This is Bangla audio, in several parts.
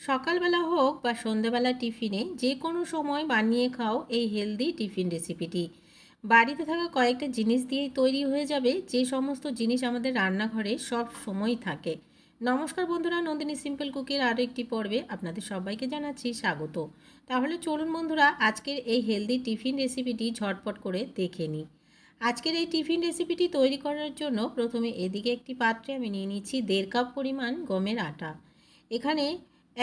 সকালবেলা হোক বা সন্ধেবেলা টিফিনে যে কোনো সময় বানিয়ে খাও এই হেলদি টিফিন রেসিপিটি। বাড়িতে থাকা কয়েকটা জিনিস দিয়েই তৈরি হয়ে যাবে, যে সমস্ত জিনিস আমাদের রান্নাঘরে সব সময় থাকে। নমস্কার বন্ধুরা, নন্দিনী সিম্পল কুকের আরও একটি পর্বে আপনাদের সবাইকে জানাচ্ছি স্বাগত। তাহলে চলুন বন্ধুরা, আজকের এই হেলদি টিফিন রেসিপিটি ঝটপট করে দেখে নিই। আজকের এই টিফিন রেসিপিটি তৈরি করার জন্য প্রথমে এদিকে একটি পাত্রে আমি নিয়ে নিচ্ছি দেড় কাপ পরিমাণ গমের আটা। এখানে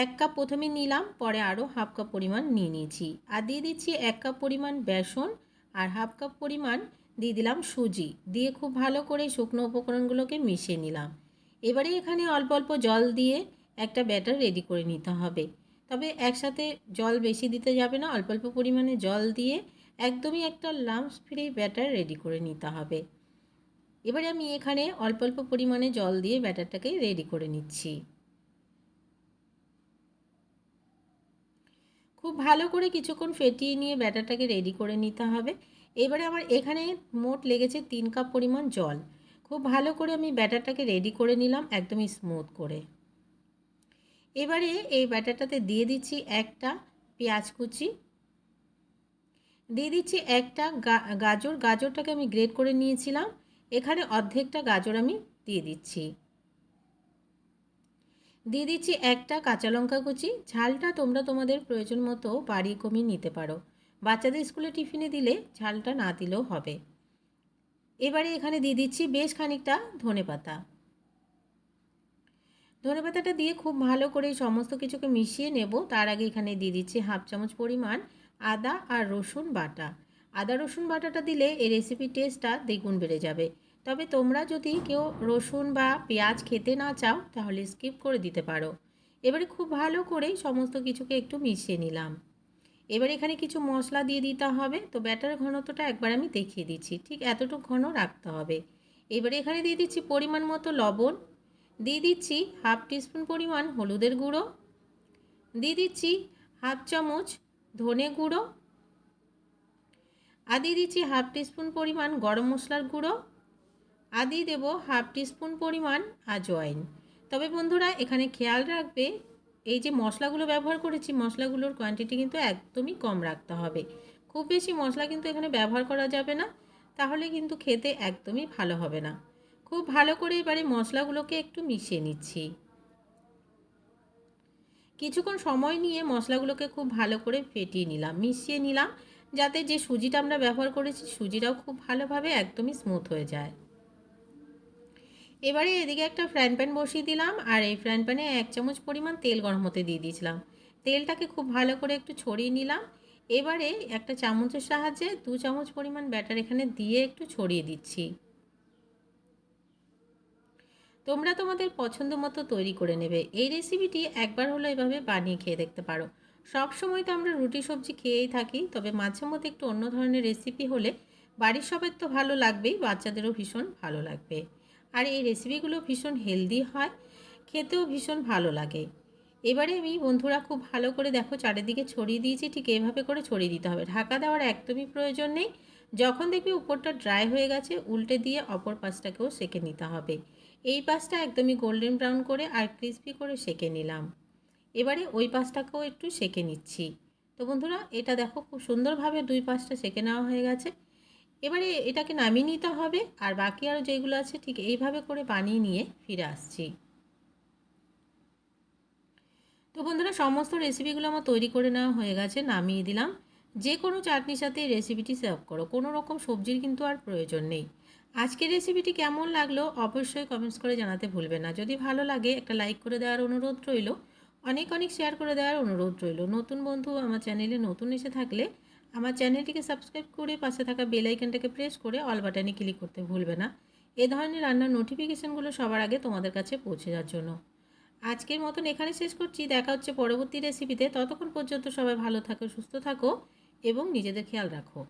এক কাপ প্রথমে নিলাম, পরে আরও হাফ কাপ পরিমাণ নিয়ে নিয়েছি। আর দিয়ে দিচ্ছি এক কাপ পরিমাণ বেসন আর হাফ কাপ পরিমাণ দিয়ে দিলাম সুজি। দিয়ে খুব ভালো করে শুকনো উপকরণগুলোকে মিশিয়ে নিলাম। এবারে এখানে অল্প অল্প জল দিয়ে একটা ব্যাটার রেডি করে নিতে হবে। তবে একসাথে জল বেশি দিতে যাবে না, অল্প অল্প পরিমাণে জল দিয়ে একদমই একটা লাম্পস ফ্রি ব্যাটার রেডি করে নিতে হবে। এবারে আমি এখানে অল্প অল্প পরিমাণে জল দিয়ে ব্যাটারটাকে রেডি করে নিচ্ছি। খুব ভালো করে কিছুক্ষণ ফেটিয়ে নিয়ে ব্যাটারটাকে রেডি করে নিতে হবে। এবারে আমার এখানে মোট লেগেছে তিন কাপ পরিমাণ জল। খুব ভালো করে আমি ব্যাটারটাকে রেডি করে নিলাম একদমই স্মুথ করে। এবারে এই ব্যাটারটাতে দিয়ে দিচ্ছি একটা পেঁয়াজ কুচি। দিয়ে দিচ্ছি একটা গাজর। গাজরটাকে আমি গ্রেড করে নিয়েছিলাম। এখানে অর্ধেকটা গাজর আমি দিয়ে দিচ্ছি। দিয়ে দিচ্ছি একটা কাঁচা লঙ্কা কুচি। ঝালটা তোমরা তোমাদের প্রয়োজন মতো বাড়িয়ে কমিয়ে নিতে পারো। বাচ্চাদের স্কুলে টিফিনে দিলে ঝালটা না দিলেও হবে। এবারে এখানে দিয়ে দিচ্ছি বেশ খানিকটা ধনে পাতা। ধনে পাতাটা দিয়ে খুব ভালো করে সমস্ত কিছুকে মিশিয়ে নেব। তার আগে এখানে দিয়ে দিচ্ছি হাফ চামচ পরিমাণ আদা আর রসুন বাটা। আদা রসুন বাটাটা দিলে এই রেসিপির টেস্টটা দ্বিগুণ বেড়ে যাবে। তবে তোমরা যদি কেউ রসুন বা পেঁয়াজ খেতে না চাও, তাহলে স্কিপ করে দিতে পারো। এবারে খুব ভালো করে সমস্ত কিছুকে একটু মিশিয়ে নিলাম। এবার এখানে কিছু মশলা দিয়ে দিতে হবে। তো ব্যাটার ঘনত্বটা একবার আমি দেখিয়ে দিচ্ছি। ঠিক এতটুকু ঘন রাখতে হবে। এবারে এখানে দিয়ে দিচ্ছি পরিমাণ মতো লবণ। দিয়ে দিচ্ছি হাফ টিস্পুন পরিমাণ হলুদের গুঁড়ো। দিয়ে দিচ্ছি হাফ চামচ ধনে গুঁড়ো। আর দিয়ে দিচ্ছি হাফ টিস্পুন পরিমাণ গরম মশলার গুঁড়ো। আর দিয়ে দেবো হাফ টিস্পুন পরিমাণ আজওয়াইন তবে বন্ধুরা, এখানে খেয়াল রাখবে, এই যে মশলাগুলো ব্যবহার করেছি, মশলাগুলোর কোয়ান্টিটি কিন্তু একদমই কম রাখতে হবে। খুব বেশি মশলা কিন্তু এখানে ব্যবহার করা যাবে না, তাহলে কিন্তু খেতে একদমই ভালো হবে না। খুব ভালো করে এবারে মশলাগুলোকে একটু মিশিয়ে নিচ্ছি। কিছুক্ষণ সময় নিয়ে মশলাগুলোকে খুব ভালো করে ফেটিয়ে নিলাম, মিশিয়ে নিলাম, যাতে যে সুজিটা আমরা ব্যবহার করেছি, সুজিটাও খুব ভালোভাবে একদমই স্মুথ হয়ে যায়। এবারে এদিকে একটা ফ্রাইং প্যান বসিয়ে দিলাম, আর এই ফ্রাইং প্যানে এক চামচ পরিমাণ তেল গরম হতে দিয়ে দিয়েছিলাম। তেলটাকে খুব ভালো করে একটু ছড়িয়ে নিলাম। এবারে একটা চামচের সাহায্যে দু চামচ পরিমাণ ব্যাটার এখানে দিয়ে একটু ছড়িয়ে দিচ্ছি। তোমরা তোমাদের পছন্দ মতো তৈরি করে নেবে। এই রেসিপিটি একবার হলো এভাবে বানিয়ে খেয়ে দেখতে পারো। সব সময় তো আমরা রুটি সবজি খেয়েই থাকি, তবে মাঝে মধ্যে একটু অন্য ধরনের রেসিপি হলে বাড়ির সবাই তো ভালো লাগবেই, বাচ্চাদেরও ভীষণ ভালো লাগবে। আর এই রেসিপিগুলো ভীষণ হেলদি হয়, খেতেও ভীষণ ভালো লাগে। এবারে আমি, বন্ধুরা, খুব ভালো করে দেখো চারিদিকে ছড়িয়ে দিয়েছি, ঠিক এভাবে করে ছড়িয়ে দিতে হবে। ঢাকা দেওয়ার একদমই প্রয়োজন নেই। যখন দেখবি উপরটা ড্রাই হয়ে গেছে, উল্টে দিয়ে অপর পাশটাকেও সেকে নিতে হবে। এই পাশটা একদমই গোল্ডেন ব্রাউন করে আর ক্রিস্পি করে সেকে নিলাম। এবারে ওই পাশটাকেও একটু সেকে নিচ্ছি। তো বন্ধুরা, এটা দেখো খুব সুন্দরভাবে দুই পাশটা সেকে নেওয়া হয়ে গেছে। এবারে এটাকে নামিয়ে নিতে হবে, আর বাকি আরও যেগুলো আছে ঠিক এইভাবে করে বানিয়ে নিয়ে ফিরে আসছি। তো বন্ধুরা, সমস্ত রেসিপিগুলো আমার তৈরি করে নেওয়া হয়ে গেছে, নামিয়ে দিলাম। যে কোনো চাটনির সাথে এই রেসিপিটি সার্ভ করো, কোনো রকম সবজির কিন্তু আর প্রয়োজন নেই। আজকের রেসিপিটি কেমন লাগল অবশ্যই কমেন্টস করে জানাতে ভুলবে না। যদি ভালো লাগে, একটা লাইক করে দেওয়ার অনুরোধ রইল, অনেক অনেক শেয়ার করে দেওয়ার অনুরোধ রইল। নতুন বন্ধু আমার চ্যানেলে নতুন এসে থাকলে আমার চ্যানেলটিকে সাবস্ক্রাইব করে পাশে থাকা বেল আইকনটাকে প্রেস করে অল বাটনে ক্লিক করতে ভুলবে না। এ ধরনের রান্নার নোটিফিকেশানগুলো সবার আগে তোমাদের কাছে পৌঁছে যাওয়ার জন্য। আজকের মতন এখানে শেষ করছি। দেখা হচ্ছে পরবর্তী রেসিপিতে ততক্ষণ পর্যন্ত সবাই ভালো থাকো, সুস্থ থাকো এবং নিজেদের খেয়াল রাখো।